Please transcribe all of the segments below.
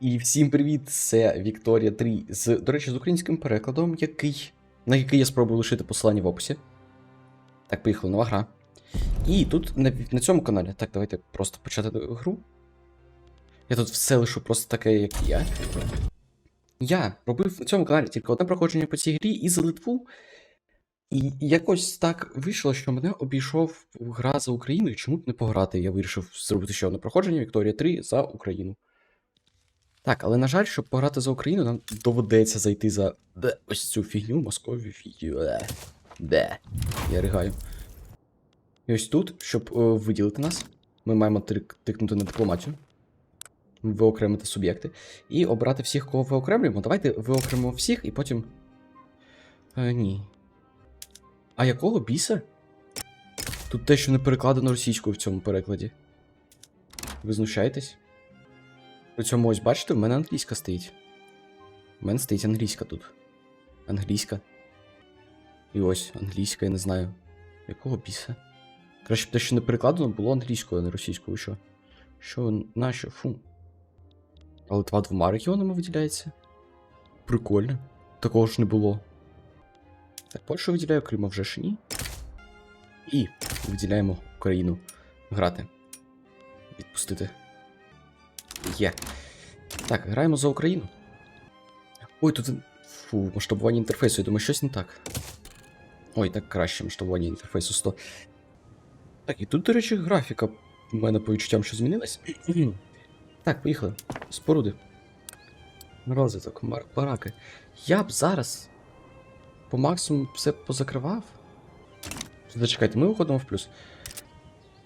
І всім привіт! Це Вікторія 3 з, до речі, з українським перекладом, який, на який я спробую лишити посилання в описі. Так, поїхала нова гра. І тут на, на цьому каналі. Так, давайте просто почати гру. Я тут все лишу просто таке, як я. Я робив на цьому каналі тільки одне проходження по цій грі і за Литву. І якось так вийшло, що мене обійшов гра за Україну, і чому б не пограти? Я вирішив зробити ще одне проходження Вікторія 3 за Україну. Так, але на жаль, щоб пограти за Україну, нам доведеться зайти за де, ось цю фігню, Московію фігню. Де. Я ригаю. І ось тут, щоб е, виділити нас, ми маємо тик- тикнути на дипломатію, виокремити суб'єкти і обрати всіх, кого виокремлюємо. Давайте виокремимо всіх і потім. Е, ні. А якого біса? Тут те, що не перекладено російською в цьому перекладі. Ви знущаєтесь? При цьому ось бачите, в мене англійська стоїть. У мене стоїть англійська тут. Англійська. І ось англійська, я не знаю. Якого біса? Краще б те, що не перекладено, було англійською, а не російською. Що? Що, нащо? Фу. А Литва двома регіонами виділяється. Прикольно. Такого ж не було. Так, Польщу виділяю, Крим вже ж ні. І виділяємо Україну грати. Відпустити. Є. Так, граємо за Україну. Ой, тут. Фу, масштабування інтерфейсу, я думаю, щось не так. Ой, так краще масштабування інтерфейсу 100. Так, і тут, до речі, графіка в мене по відчуттям, що змінилась. так, поїхали. Споруди. Розвиток, бараки. Я б зараз по максимуму все позакривав. Зачекайте, ми виходимо в плюс.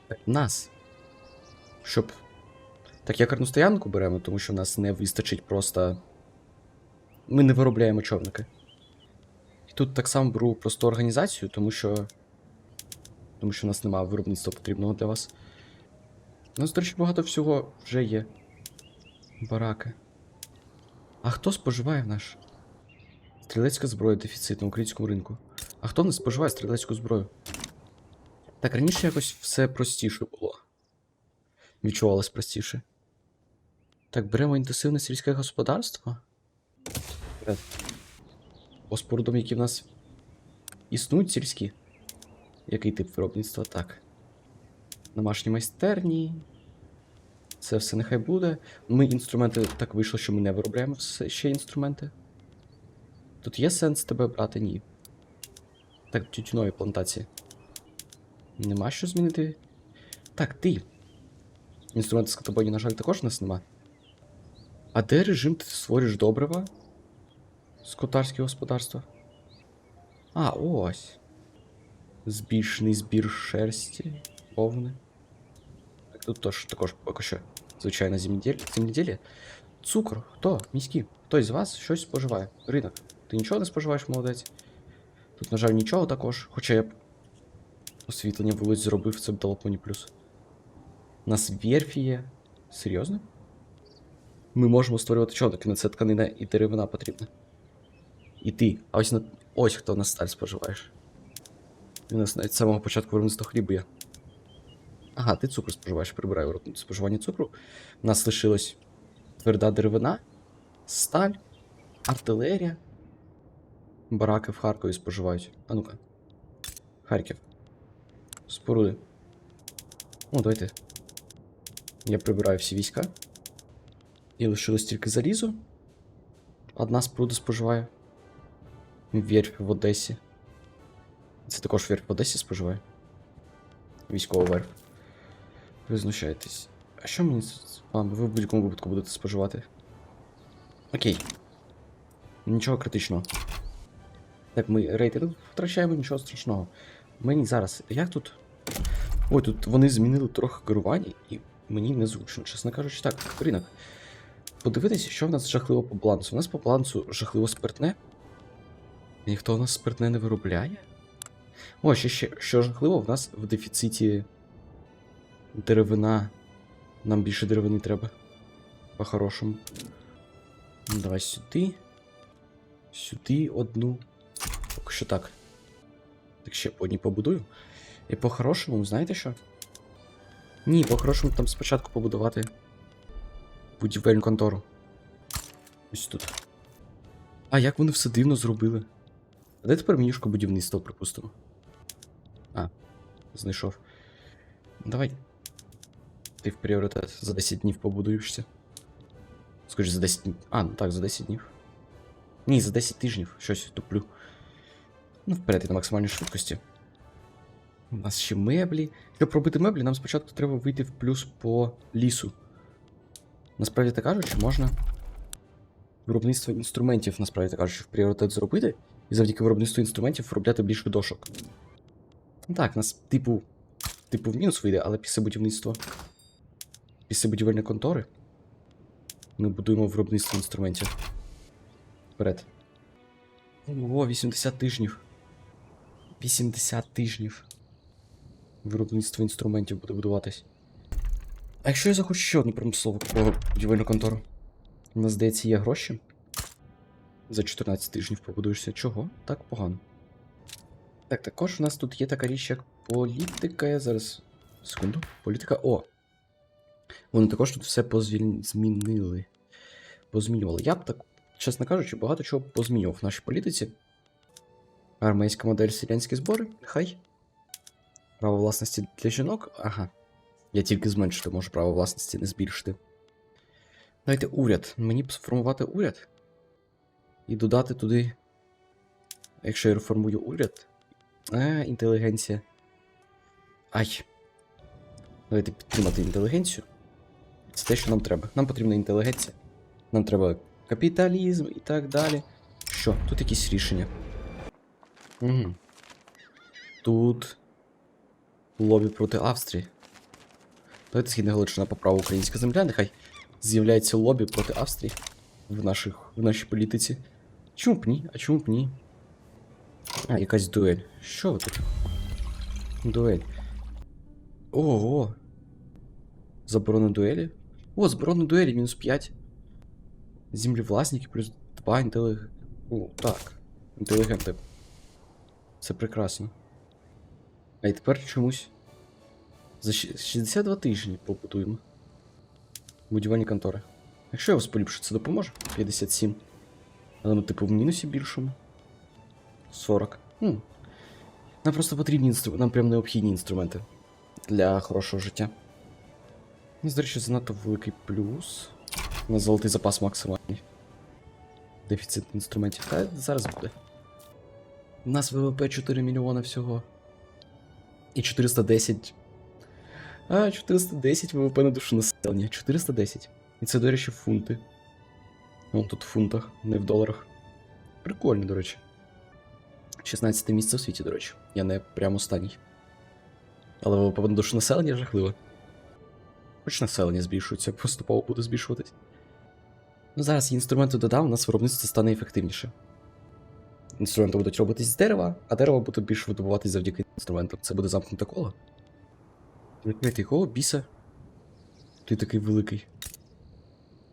Так, нас. Щоб так, якорну стоянку беремо, тому що в нас не вистачить просто. Ми не виробляємо човники. І тут так само беру просту організацію, тому що. Тому що в нас немає виробництва потрібного для вас. У нас, до речі, багато всього вже є. Бараки. А хто споживає в наш? Стрілецька зброя дефіцит на українському ринку. А хто не споживає стрілецьку зброю? Так, раніше якось все простіше було. Відчувалось простіше. Так, беремо інтенсивне сільське господарство. По спорудам, які в нас існують сільські. Який тип виробництва? Так. Домашні майстерні. Це все нехай буде. Ми інструменти так вийшло, що ми не виробляємо все ще інструменти. Тут є сенс тебе брати? Ні. Так, тютюнові плантації. Нема що змінити. Так, ти. Інструменти скотобойні, на жаль, також у нас нема. А де режим ти створюєш добрива? Скотарське господарство. А, ось. Збільшений збір шерсті. Повне. Так, тут тож, також поки що. Звичайно, земледілля. земледілля. Цукор. Хто? Міський. Хтось з вас щось споживає. Ринок. Ти нічого не споживаєш, молодець. Тут, на жаль, нічого також. Хоча я б освітлення вулиць зробив, це б дало поні плюс. У нас верфі є. Серйозно? Ми можемо створювати човники, на це тканина і деревина потрібна. І ти. А ось на. Ось хто на сталь споживаєш. У нас навіть з самого початку виробництва хлібу є. Ага, ти цукор споживаєш, прибираю споживання цукру. У нас лишилось тверда деревина, сталь, артилерія. Бараки в Харкові споживають. А ну-ка. Харків. Споруди. О, давайте. Я прибираю всі війська. І лишилось тільки залізо. Одна споруда споживає. Верфь в Одесі. Це також верфь в Одесі споживає. Військова верф. Ви знущаєтесь. А що мені з вами? Ви в будь-якому випадку будете споживати? Окей. Нічого критичного. Так, ми рейтинг втрачаємо, нічого страшного. Мені зараз. Як тут? Ой, тут вони змінили трохи керування, і мені незручно, чесно кажучи, так, ринок. Подивитися, що в нас жахливо по балансу. У нас по балансу жахливо спиртне. Ніхто у нас спиртне не виробляє. О, ще, ще що жахливо, в нас в дефіциті деревина. Нам більше деревини треба. По-хорошому. Ну, Давай сюди. Сюди одну. Поки що так. Так ще по одній побудую. І по-хорошому, знаєте що? Ні, по-хорошому там спочатку побудувати будівельну контору. Ось тут. А як вони все дивно зробили? А де тепер менюшко будівництва, припустимо? А, знайшов. Давай. Ти в пріоритет за 10 днів побудуєшся. Скажи, за 10 днів. А, ну так, за 10 днів. Ні, за 10 тижнів. Щось туплю. Ну, вперед і на максимальній швидкості. У нас ще меблі. Щоб робити меблі, нам спочатку треба вийти в плюс по лісу. Насправді так кажучи, можна виробництво інструментів, насправді так кажучи, в пріоритет зробити, і завдяки виробництву інструментів виробляти більше дошок. Ну Так, нас типу, типу в мінус вийде, але після будівництва. Після будівельної контори ми будуємо виробництво інструментів. Вперед. Ого, 80 тижнів. 80 тижнів. Виробництво інструментів буде будуватись. А якщо я захочу ще одну такого будівельну контору? У нас, здається, є гроші. За 14 тижнів побудуєшся. Чого? Так погано. Так, також у нас тут є така річ, як політика. Я зараз. Секунду. Політика. О! Вони також тут все позвіль... змінили. Позмінювали. Я б так, чесно кажучи, багато чого позмінював в нашій політиці. Армейська модель селянські збори, нехай. Право власності для жінок. Ага. Я тільки зменшити можу право власності, не збільшити. Давайте уряд. Мені б сформувати уряд. І додати туди. Якщо я реформую уряд. А, інтелігенція. Ай. Давайте підтримати інтелігенцію. Це те, що нам треба. Нам потрібна інтелігенція. Нам треба капіталізм і так далі. Що? Тут якісь рішення. Угу. Тут. Лобі проти Австрії. Давайте східна Галичина по праву українська земля. Нехай з'являється лобі проти Австрії в, наших, в нашій політиці. Чому б ні? А чому б ні? А, якась дуель. Що ви тут? Дуель. Ого. Заборона дуелі? О, заборона дуелі, мінус 5. Землевласники плюс 2 інтеліг... О, так. Інтелігенти. Це прекрасно. А і тепер чомусь. За 62 тижні побудуємо. Будівельні контори. Якщо я вас поліпшу, це допоможе? 57. Але ну, типу, в мінусі більшому. 40. Хм. Нам просто потрібні інструменти. Нам прям необхідні інструменти для хорошого життя. Ну, до речі, занадто великий плюс. На золотий запас максимальний. Дефіцит інструментів. Та зараз буде. У нас ВВП 4 мільйона всього. І 410. А, 410 ВВП на душу населення. 410. І це, до речі, фунти. Вон тут в фунтах, не в доларах. Прикольно, до речі. 16 місце в світі, до речі. Я не прямо останній. Але ВВП на душу населення жахливо. Хоч населення збільшується, поступово буде збільшуватись. Ну, зараз інструменти додам, у нас виробництво стане ефективніше. Інструменти будуть робитись з дерева, а дерево буде більше видобуватись завдяки інструментам. Це буде замкнуте коло. Ти якого біса? Ти такий великий.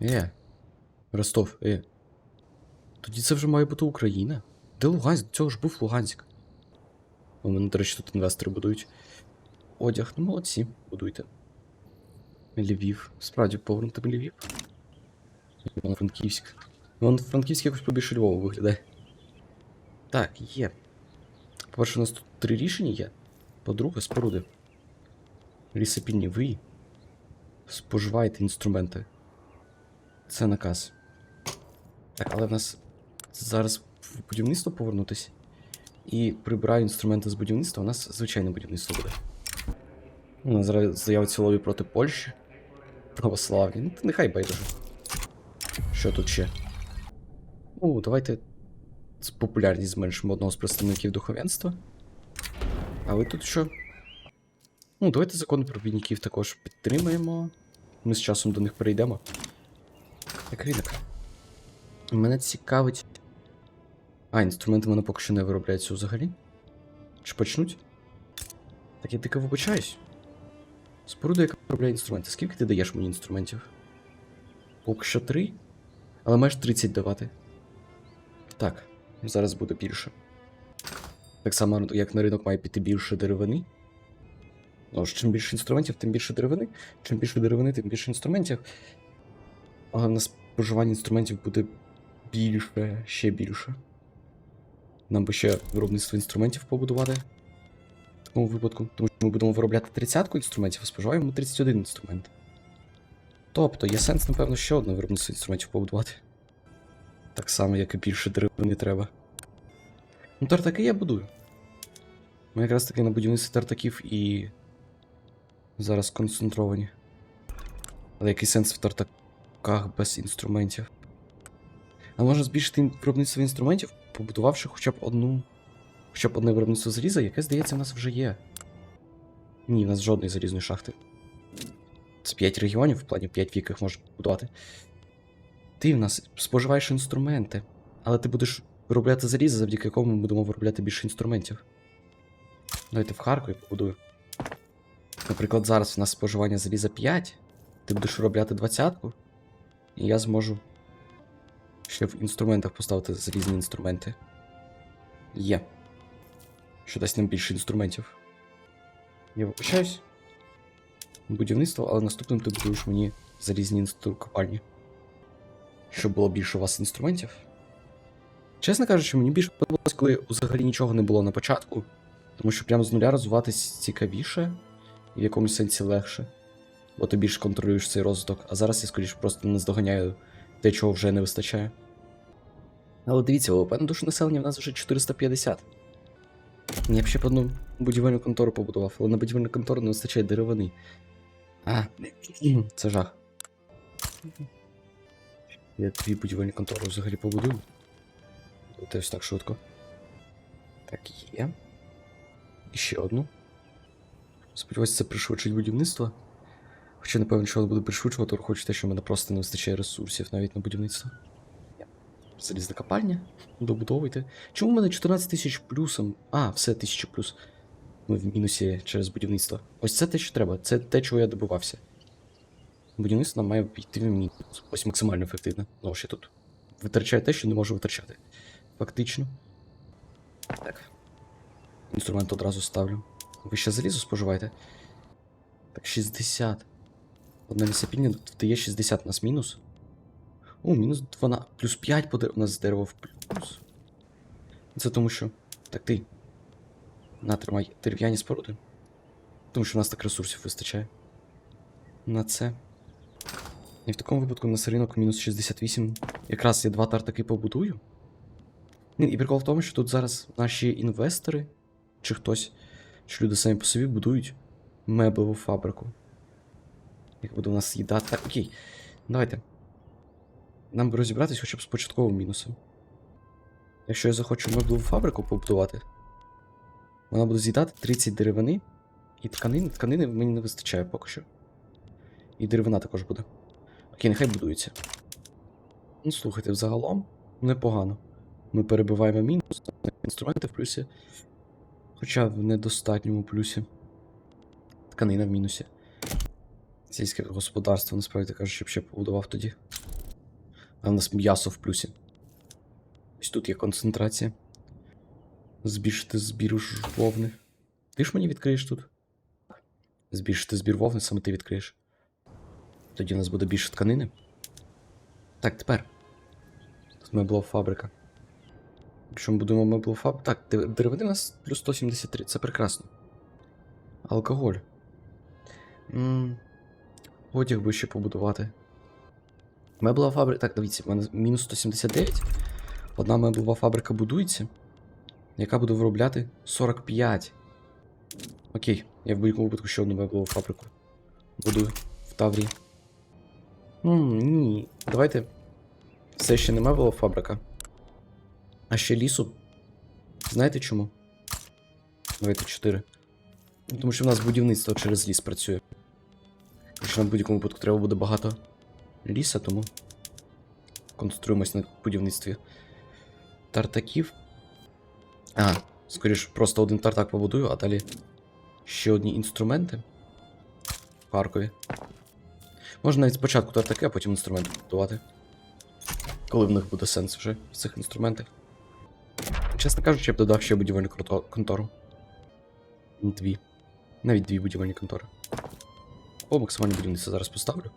Е. Ростов, е. Тоді це вже має бути Україна. Де Луганськ? До цього ж був Луганськ. У мене, до речі, тут інвестори будують. Одяг, ну молодці, будуйте. Львів. Справді, повернути Львів. Івано-Франківськ. Івано-Франківськ якось побільше Львова виглядає. Так, є. По-перше, у нас тут три рішення є. По-друге, споруди. Лісопільні ви. Споживайте інструменти. Це наказ. Так, але в нас зараз в будівництво повернутися. І прибираю інструменти з будівництва, у нас звичайне будівництво буде. У нас зараз з'явиться лобі проти Польщі. Православні. Ну, нехай байдуже. Що тут ще? Ну, давайте популярність зменшимо одного з представників духовенства. А ви тут що? Ну, давайте закон про бідняків також підтримаємо. Ми з часом до них перейдемо. Як ринок. Мене цікавить. А, інструменти мене поки що не виробляються взагалі. Чи почнуть? Так я дико вибачаюсь. Споруда, яка виробляє інструменти. Скільки ти даєш мені інструментів? Поки що три. Але маєш 30 давати. Так, зараз буде більше. Так само, як на ринок має піти більше деревини. Ну, чим більше інструментів, тим більше деревини. Чим більше деревини, тим більше інструментів. Але на споживання інструментів буде більше, ще більше. Нам би ще виробництво інструментів побудувати. В такому випадку, тому що ми будемо виробляти 30 інструментів, а споживаємо 31 інструмент. Тобто є сенс, напевно, ще одне виробництво інструментів побудувати. Так само, як і більше деревини треба. Ну, тартаки я будую. Ми якраз таки на будівництві тартаків і зараз концентровані. Але який сенс в тартаках без інструментів? А можна збільшити виробництво інструментів, побудувавши хоча б одну. Хоча б одне виробництво заліза, яке, здається, в нас вже є. Ні, в нас жодної залізної шахти. Це 5 регіонів, в плані 5 в яких можна будувати. Ти в нас споживаєш інструменти, але ти будеш виробляти залізо, завдяки якому ми будемо виробляти більше інструментів. Давайте в Харкові побудую. Наприклад, зараз в нас споживання заліза 5, ти будеш виробляти 20-ку, і я зможу ще в інструментах поставити залізні інструменти. Є. Що дасть нам більше інструментів. Я вибачаюсь. Будівництво, але наступним ти будуєш мені залізні інструкопальні. Щоб було більше у вас інструментів. Чесно кажучи, мені більше подобалось, коли взагалі нічого не було на початку. Тому що прямо з нуля розвиватись цікавіше в якомусь сенсі легше. Бо ти більш контролюєш цей розвиток, а зараз я скоріше просто не здоганяю те, чого вже не вистачає. Але дивіться, ВВП на душу населення в нас вже 450. Я б ще одну будівельну контору побудував, але на будівельну контору не вистачає деревини. А, це жах. Я дві будівельні контори взагалі побудую. Це ось так швидко. Так, є. І ще одну. Сподіваюся, це пришвидшить будівництво. Хоча, напевно, що воно буде пришвидшувати, враховуючи те, що в мене просто не вистачає ресурсів навіть на будівництво. Залізна копальня. Добудовуйте. Чому в мене 14 тисяч плюсом? А, все 1000 плюс. Ми в мінусі через будівництво. Ось це те, що треба. Це те, чого я добивався. Будівництво має йти в мінус. Ось максимально ефективно. Ну, ще тут. Витрачає те, що не може витрачати. Фактично. Так. Інструмент одразу ставлю. Ви ще залізо споживаєте? Так, 60. Одна лісопільня дає 60 у нас мінус. О, мінус 12. Плюс 5 буде у нас дерево в плюс. Це тому що. Так ти. Натримай дерев'яні споруди. Тому що у нас так ресурсів вистачає. На це. І в такому випадку на ринок мінус 68. Якраз я два тартаки побудую. І прикол в тому, що тут зараз наші інвестори, чи хтось, чи люди самі по собі будують меблеву фабрику. Як буде у нас їдати. Так, окей. Давайте. Нам би розібратись хоча б з початковим мінусом. Якщо я захочу меблеву фабрику побудувати, вона буде з'їдати 30 деревини і тканини. Тканини мені не вистачає поки що. І деревина також буде. Окей, нехай будується. Ну, слухайте, взагалом непогано. Ми перебиваємо мінус, інструменти в плюсі. Хоча в недостатньому плюсі. Тканина в мінусі. Сільське господарство, насправді кажучи, б ще побудував тоді. А в нас м'ясо в плюсі. Ось тут є концентрація. Збільшити збір вовни. Ти ж мені відкриєш тут? Збільшити збір вовни, саме ти відкриєш. Тоді у нас буде більше тканини. Так, тепер. Тут меблова фабрика. Ми будемо меблову. Так, дер- деревини у нас плюс 173, це прекрасно. Алкоголь. м Одяг би ще побудувати. Меблова фабрика. Так, дивіться, в мене мінус 179. Одна меблова фабрика будується, яка буде виробляти 45. Окей, я в будь-якому випадку ще одну меблову фабрику будую в Таврії. М, ні, давайте. Це ще не меблова фабрика. А ще лісу. Знаєте чому? Давайте 4. Ну, Тому що в нас будівництво через ліс працює. Якщо на будь-якому випадку треба буде багато ліса, тому концентруємось на будівництві тартаків. А, скоріш, просто один тартак побудую, а далі ще одні інструменти в Харкові. Можна навіть спочатку тартаки, а потім інструменти будувати. Коли в них буде сенс вже в цих інструментах. Чесно кажучи, я б додав ще будівельну контору. Дві. Навіть дві будівельні контори. О, максимальне будівництво зараз поставлю.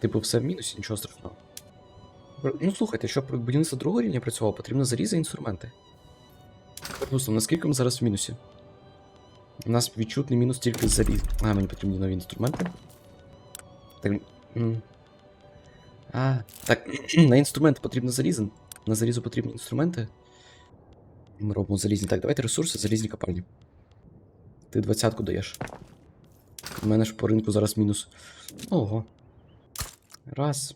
Типу, все в мінусі, нічого страшного. Ну слухайте, щоб будівництво другого рівня працювало, потрібно зарізи і інструменти. Припустимо, наскільки ми зараз в мінусі? У нас відчутний мінус тільки заріз. А, мені потрібні нові інструменти. Так. А, так, на інструменти потрібно залізен. На залізу потрібні інструменти. Ми робимо залізні. Так, давайте ресурси, залізні копальні. Ти двадцятку даєш. У мене ж по ринку зараз мінус. Ого. Раз.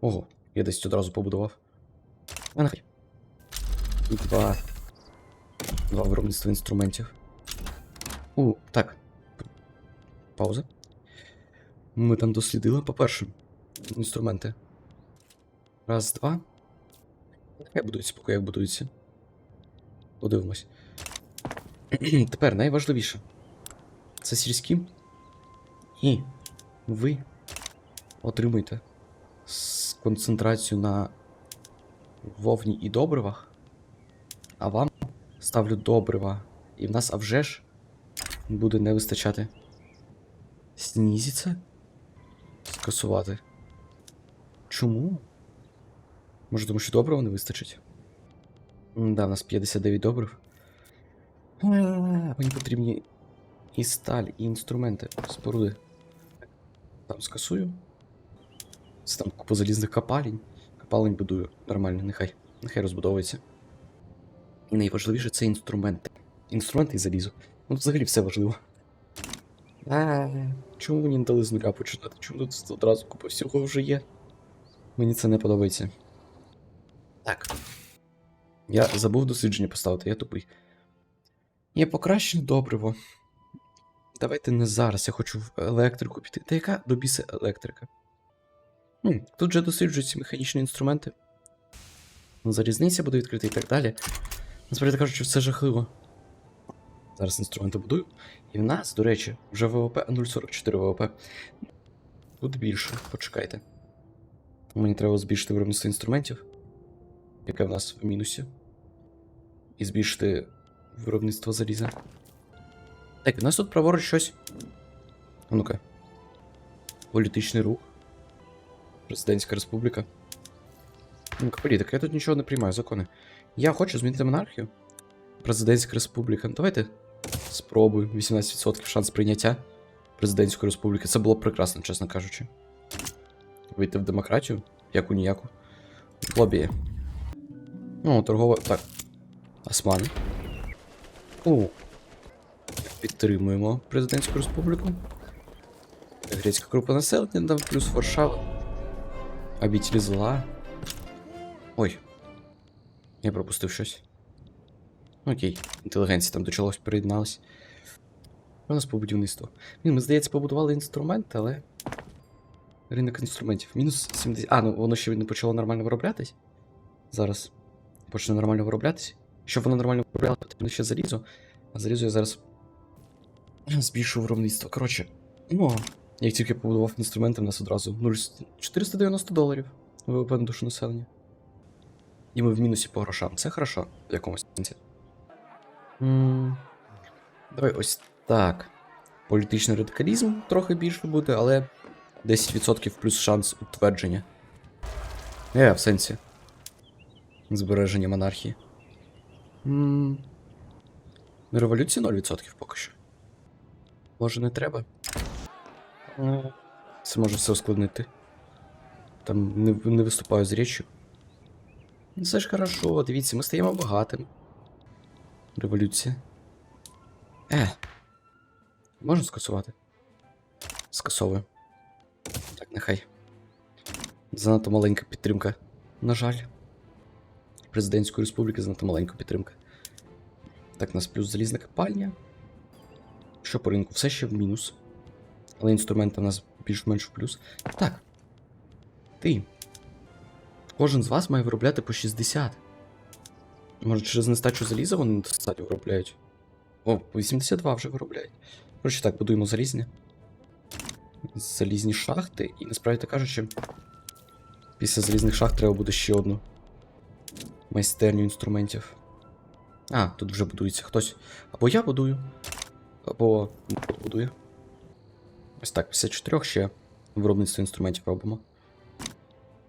Ого, я десь одразу побудував. А нехай. І два. Два виробництва інструментів. У, так. Пауза. Ми там дослідили, по-перше, інструменти. Раз, два. Нехай будується, поки як будується. Подивимось. Тепер найважливіше. Це сільські. І ви отримуєте концентрацію на вовні і добривах. А вам ставлю добрива. І в нас, а вже ж, буде не вистачати. Снізиться? Скасувати. Чому? Може, тому що добрива не вистачить? Да, в нас 59 добрив. Мені потрібні і сталь, і інструменти, споруди. Там скасую. Це там купа залізних копалень. Копалень будую. Нормально, нехай. Нехай розбудовується. І найважливіше це інструменти. Інструменти і залізо. Ну, взагалі все важливо. А, чому мені не дали з нуля починати? Чому тут одразу купа всього вже є? Мені це не подобається. Так. Я забув дослідження поставити, я тупий. Є покращене добриво. Давайте не зараз, я хочу в електрику піти. Та яка до біса електрика? Хм, тут же досліджуються механічні інструменти. Залізниця буде відкрита і так далі. Насправді кажучи, все жахливо. Зараз інструменти будую. І в нас, до речі, вже ВВП 0,44 ВВП. Буде більше, почекайте. Мені треба збільшити виробництво інструментів, яке в нас в мінусі. І збільшити виробництво заліза. Так, у нас тут праворуч щось. Ну-ка. Політичний рух. Президентська республіка. Ну-ка, політика, я тут нічого не приймаю, закони. Я хочу змінити монархію. Президентська республіка. Ну, давайте спробуємо. 18% шанс прийняття президентської республіки. Це було б прекрасно, чесно кажучи. Вийти в демократію, яку ніяку. Лобі. Ну, торгова. Так. Османи. О. Підтримуємо президентську республіку. Грецька група населення, там плюс Варшава. Обітелі зла. Ой. Я пропустив щось. Окей, інтелігенція там до чогось приєдналась. У нас по будівництву. Блін, ми, здається, побудували інструменти, але. Ринок інструментів. Мінус 70. А, ну воно ще не почало нормально вироблятись. Зараз почне нормально вироблятись. Щоб воно нормально виробляло, потрібно ще залізо. А залізо я зараз збільшу виробництво. Коротше, ну, як тільки побудував інструменти, в нас одразу 0, 490 доларів ВВП на душу населення. І ми в мінусі по грошам. Це хорошо в якомусь сенсі. М, Давай ось так. Політичний радикалізм трохи більше буде, але 10% плюс шанс утвердження. Е, в сенсі. Збереження монархії. М, Революція 0% поки що. Може не треба? Ну, Це може все ускладнити. Там не, не виступаю з річчю. Це ж хорошо, дивіться, ми стаємо багатим. Революція. Е. Можна скасувати? Скасовую. Так, нехай. Занадто маленька підтримка. На жаль. Президентської республіки занадто маленька підтримка. Так, у нас плюс залізна копальня. Що по ринку? Все ще в мінус. Але інструменти у нас більш-менш в плюс. Так. Ти. Кожен з вас має виробляти по 60. Може, через нестачу заліза вони недостатньо виробляють. О, по 82 вже виробляють. Коротше, так, будуємо залізні. Залізні шахти, і насправді кажучи, після залізних шахт треба буде ще одну майстерню інструментів. А, тут вже будується хтось. Або я будую, або будує. Ось так, 54 ще виробництво інструментів робимо.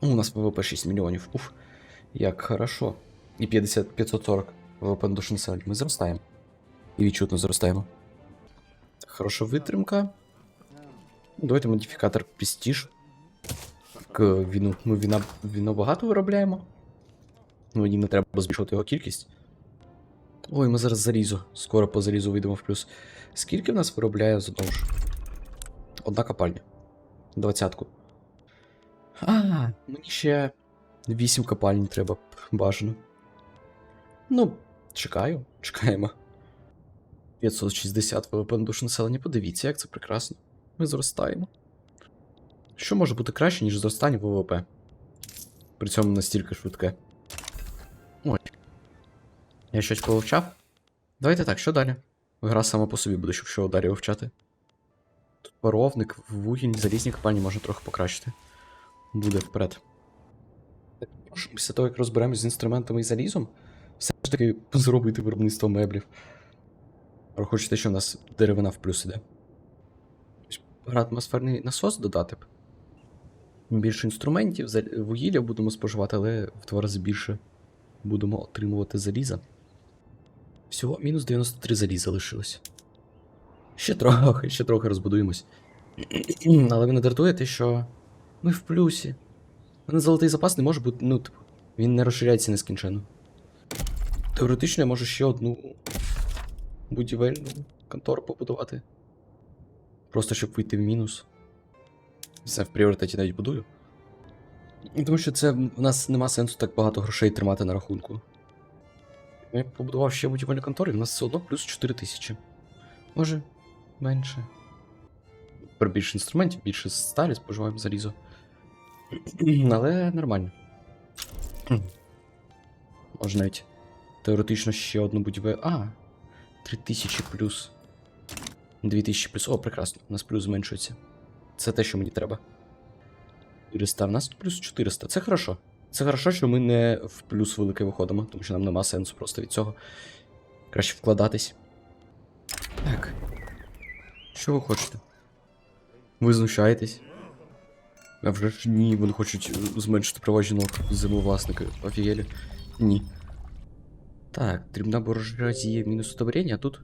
У нас ВВП 6 мільйонів. Уф. Як хорошо. І 50, 540 ВВП на душу населення. Ми зростаємо. І відчутно зростаємо. Хороша витримка. Ну, Давайте модифікатор Prestige. К віну. Ми віна, віно багато виробляємо. Ну, мені не треба збільшувати його кількість. Ой, ми зараз залізо. Скоро по залізу вийдемо в плюс. Скільки в нас виробляє знову ж? Одна копальня. Двадцятку. А, мені ще 8 копальні треба бажано. Ну, чекаю, чекаємо. 560 ВВП на душу населення. Подивіться, як це прекрасно. Ми зростаємо. Що може бути краще, ніж зростання ВВП? При цьому настільки швидке. Я щось повивчав? Давайте так, що далі? Гра сама по собі буде, щоб що далі вивчати. Тут паровник, вугільні, залізні копальні можна трохи покращити. Буде вперед. Після того, як розберемось з інструментами і залізом, все ж таки зробити виробництво меблів. Хочете, що в нас деревина в плюс іде. Атмосферний насос додати б. Більше інструментів, вугілля будемо споживати, але в два рази більше будемо отримувати заліза. Всього мінус 93 заліза лишилось. Ще трохи, ще трохи розбудуємось. Але ви не дратуєте, що ми в плюсі. У мене золотий запас не може бути. Ну, типу, він не розширяється нескінченно. Теоретично я можу ще одну будівельну контору побудувати. Просто щоб вийти в мінус. Все в пріоритеті навіть будую. Тому що це в нас нема сенсу так багато грошей тримати на рахунку. Я побудував ще будівельну контору, і в нас все одно плюс 4 тисячі. Може, менше. Про більше інструментів, більше сталі споживаємо залізо. Але нормально. Може навіть теоретично ще одну будівель. А, 3000 плюс. 2000 плюс. О, прекрасно. У нас плюс зменшується. Це те, що мені треба. 400, в нас плюс 400. Це хорошо. Це хорошо, що ми не в плюс велике виходимо, тому що нам нема сенсу просто від цього. Краще вкладатись. Так. Що ви хочете? Ви знущаєтесь? А вже ж ні, вони хочуть зменшити права жінок землевласника. Офігелі. Ні. Так, дрібна буржуазія мінус удобрення, а тут.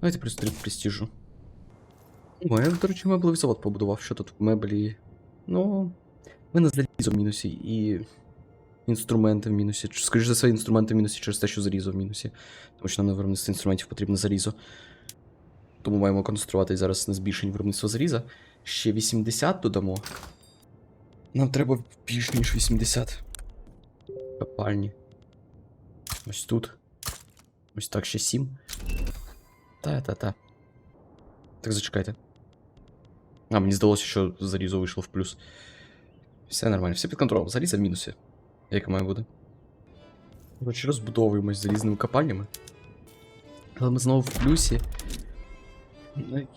Давайте плюс 3 престижу. О, я, до речі, меблевий завод побудував. Що тут меблі. Ну. В мене залізо в мінусі і. Інструменти в мінусі. Скоріше за все, інструменти в мінусі через те, що залізо в мінусі. Тому що нам на виробництво інструментів потрібно залізо. Тому маємо концентруватися зараз на збільшенні виробництва заліза. Ще 80 додамо. Нам треба більш ніж 80. Копальні. Ось тут. Ось так ще 7. Та-та-та. Так зачекайте. А, мені здалося, що залізо вийшло в плюс. Все нормально, все під контролем. Залізо в мінусі. Як має бути. Коротше, розбудовуємось залізними копальнями. Але ми знову в плюсі.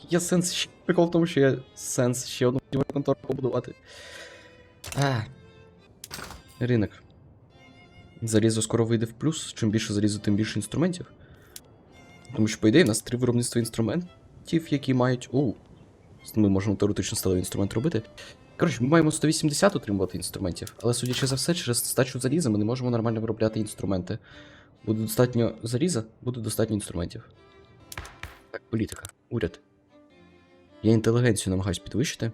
Є сенс ще. Прикол в тому, що є сенс ще одну контору побудувати. А. Ринок. Залізо скоро вийде в плюс. Чим більше залізо, тим більше інструментів. Тому що, по ідеї, у нас три виробництва інструментів, які мають. Оу. Ми можемо теоретично сталевий інструмент робити. Коротше, ми маємо 180 отримувати інструментів, але судячи за все, через стачу заліза ми не можемо нормально виробляти інструменти. Буде достатньо заліза, буде достатньо інструментів. Так, політика, уряд. Я інтелігенцію намагаюсь підвищити.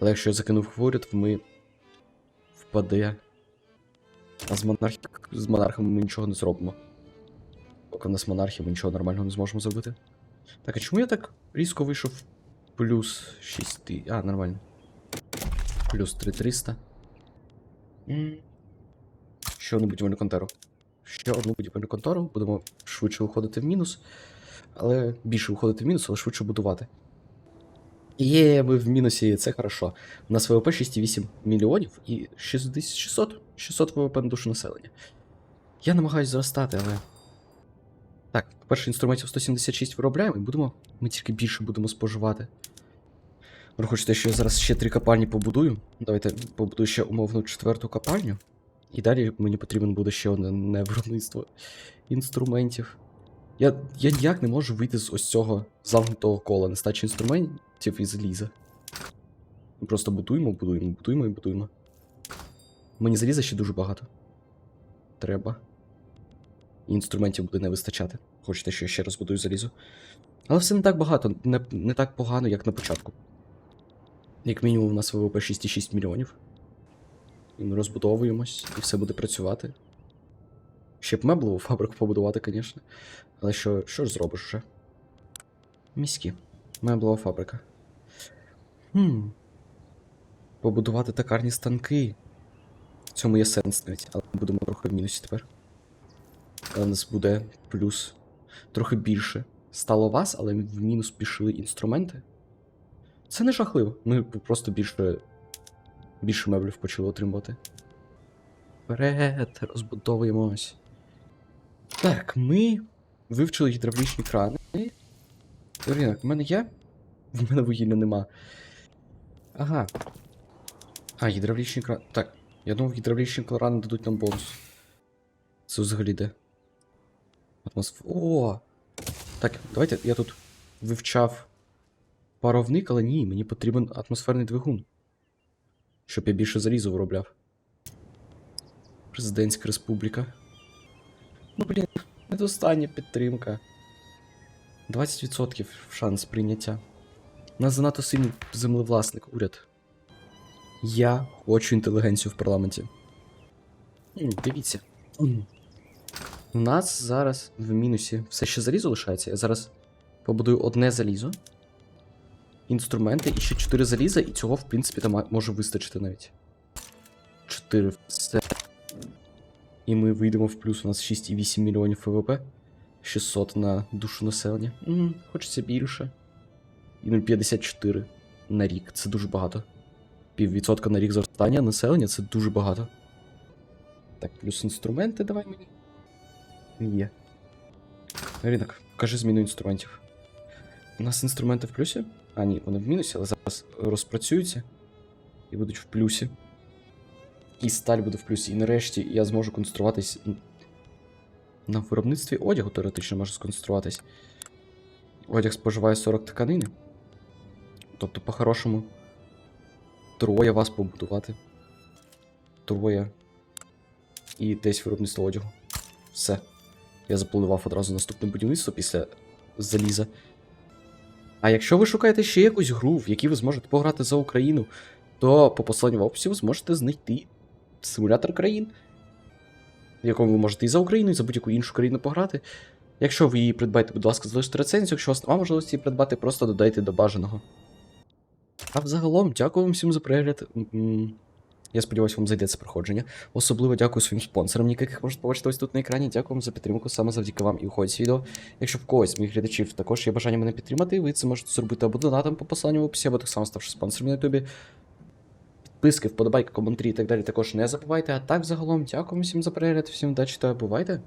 Але якщо я закинув в уряд, ми впаде. А з, монархі... з монархами ми нічого не зробимо. Поки в нас монархія, ми нічого нормального не зможемо зробити. Так, а чому я так різко вийшов плюс 6? А, нормально. Плюс 3300. Ще одну будівельну контору. Ще одну будівельну контору. Будемо швидше виходити в мінус. Але більше виходити в мінус, але швидше будувати. Є, ми в мінусі, це хорошо. У нас ВВП 6,8 мільйонів і 60 600, 600 ВВП на душу населення. Я намагаюся зростати, але. Так, по-перше, інструментів 176 виробляємо і будемо. Ми тільки більше будемо споживати. Хочете, що я зараз ще три копальні побудую? Давайте побудую ще умовну четверту копальню. І далі мені потрібен буде ще одне виробництво інструментів. Я, я ніяк не можу вийти з ось цього замкнутого кола нестачі інструментів і заліза. Просто будуємо, будуємо, будуємо і будуємо. Мені заліза ще дуже багато. Треба. Інструментів буде не вистачати. Хочете, що я ще раз будую залізо. Але все не так багато, не, не так погано, як на початку. Як мінімум, у нас ВВП 6,6 мільйонів. І ми розбудовуємось, і все буде працювати. Ще б меблеву фабрику побудувати, звісно. Але що, що ж зробиш вже? Міські. Меблева фабрика. Хм. Побудувати токарні станки. В цьому є сенс навіть, але ми будемо трохи в мінусі тепер. Але у нас буде плюс трохи більше. Стало вас, але в мінус пішли інструменти. Це не жахливо. Ми просто більше. Більше меблів почали отримувати. Вперед, розбудовуємось. Так, ми вивчили гідравлічні крани. Ринок, в мене є? В мене вугілля нема. Ага. А, гідравлічні крани. Так, я думав, гідравлічні крани дадуть нам бонус. Це взагалі де? Атмосф... О! Так, давайте я тут вивчав паровник, але ні, мені потрібен атмосферний двигун. Щоб я більше залізу виробляв. Президентська республіка. Ну, блін, недостання підтримка. 20% шанс прийняття. У нас занадто сильний землевласник, уряд. Я хочу інтелігенцію в парламенті. Дивіться. У нас зараз в мінусі все ще залізо лишається. Я зараз побудую одне залізо. Інструменти і ще 4 заліза, і цього, в принципі, там може вистачити навіть. 4 все. І ми вийдемо в плюс. У нас 6,8 мільйонів ВВП. 600 на душу населення. М, хочеться більше. І 0,54 на рік. Це дуже багато. Піввідсотка на рік зростання населення це дуже багато. Так, плюс інструменти давай мені. Є. Ринок, покажи зміну інструментів. У нас інструменти в плюсі? А, ні, вони в мінусі, але зараз розпрацюються і будуть в плюсі. І сталь буде в плюсі. І нарешті я зможу конструюватись на виробництві одягу теоретично можу сконцентруватись. Одяг споживає 40 тканини. Тобто, по-хорошому, троє вас побудувати. Троє. І десь виробництво одягу. Все. Я запланував одразу наступне будівництво після заліза. А якщо ви шукаєте ще якусь гру, в якій ви зможете пограти за Україну, то по посиланню в описі ви зможете знайти симулятор країн, в якому ви можете і за Україну, і за будь-яку іншу країну пограти. Якщо ви її придбаєте, будь ласка, залиште рецензію. Якщо у вас немає можливості її придбати, просто додайте до бажаного. А взагалом, дякую вам всім за перегляд. Я сподіваюся, вам зайде це проходження. Особливо дякую своїм спонсорам, яких можете побачити ось тут на екрані. Дякую вам за підтримку саме завдяки вам і уходить відео. Якщо в когось з моїх глядачів також є бажання мене підтримати, ви це можете зробити або донатом по посиланню в описі, або так само ставши спонсором на ютубі. Підписки, вподобайки, коментарі і так далі також не забувайте. А так, загалом, дякую всім за перегляд, всім удачі та бувайте!